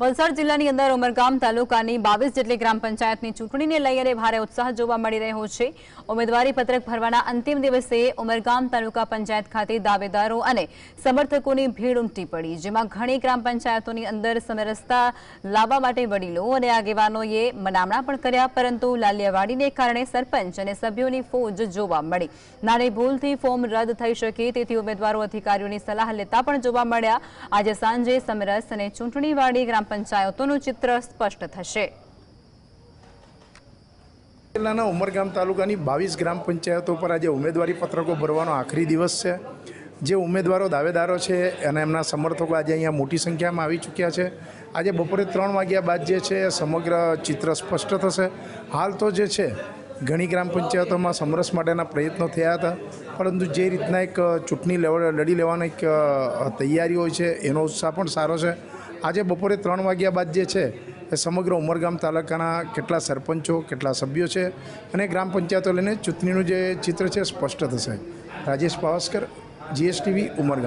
વલસાડ જિલ્લાની અંદર ઉમરગામ તાલુકાની બાવીસ જેટલી ગ્રામ પંચાયતની ચૂંટણીને લઈ અને ભારે ઉત્સાહ જોવા મળી રહ્યો છે. ઉમેદવારી પત્રક ભરવાના અંતિમ દિવસે ઉમરગામ તાલુકા પંચાયત ખાતે દાવેદારો અને સમર્થકોની ભીડ ઉમટી પડી, જેમાં ઘણી ગ્રામ પંચાયતોની અંદર સમરસતા લાવવા માટે વડીલો અને આગેવાનોએ મનામણા પણ કર્યા, પરંતુ લાલિયાવાડીને કારણે સરપંચ અને સભ્યોની ફોજ જોવા મળી. નાની ભૂલથી ફોર્મ રદ થઈ શકે તેથી ઉમેદવારો અધિકારીઓની સલાહ લેતા પણ જોવા મળ્યા. આજે સાંજે સમરસ અને ચૂંટણીવાળી ગ્રામ પંચાયતોનું ચિત્ર સ્પષ્ટ થશે. જિલ્લાના ઉમરગામ તાલુકાની બાવીસ ગ્રામ પંચાયતો પર આજે ઉમેદવારી પત્રકો ભરવાનો આખરી દિવસ છે. જે ઉમેદવારો, દાવેદારો છે અને એમના સમર્થકો આજે અહીંયા મોટી સંખ્યામાં આવી ચૂક્યા છે. આજે બપોરે ત્રણ વાગ્યા બાદ જે છે એ સમગ્ર ચિત્ર સ્પષ્ટ થશે. હાલ તો જે છે, ઘણી ગ્રામ પંચાયતોમાં સમરસ માટેના પ્રયત્નો થયા હતા. પરંતુ જે રીતના એક ચૂંટણી લેવા, લડી લેવાની એક તૈયારી હોય છે, એનો ઉત્સાહ પણ સારો છે. આજે બપોરે ત્રણ વાગ્યા બાદ જે છે, એ સમગ્ર ઉમરગામ તાલુકાના કેટલા સરપંચો, કેટલા સભ્યો છે અને ગ્રામ પંચાયતો લઈને ચૂંટણીનું જે ચિત્ર છે સ્પષ્ટ થશે. રાજેશ પાવસ્કર જીએસટીવી ઉમરગામ.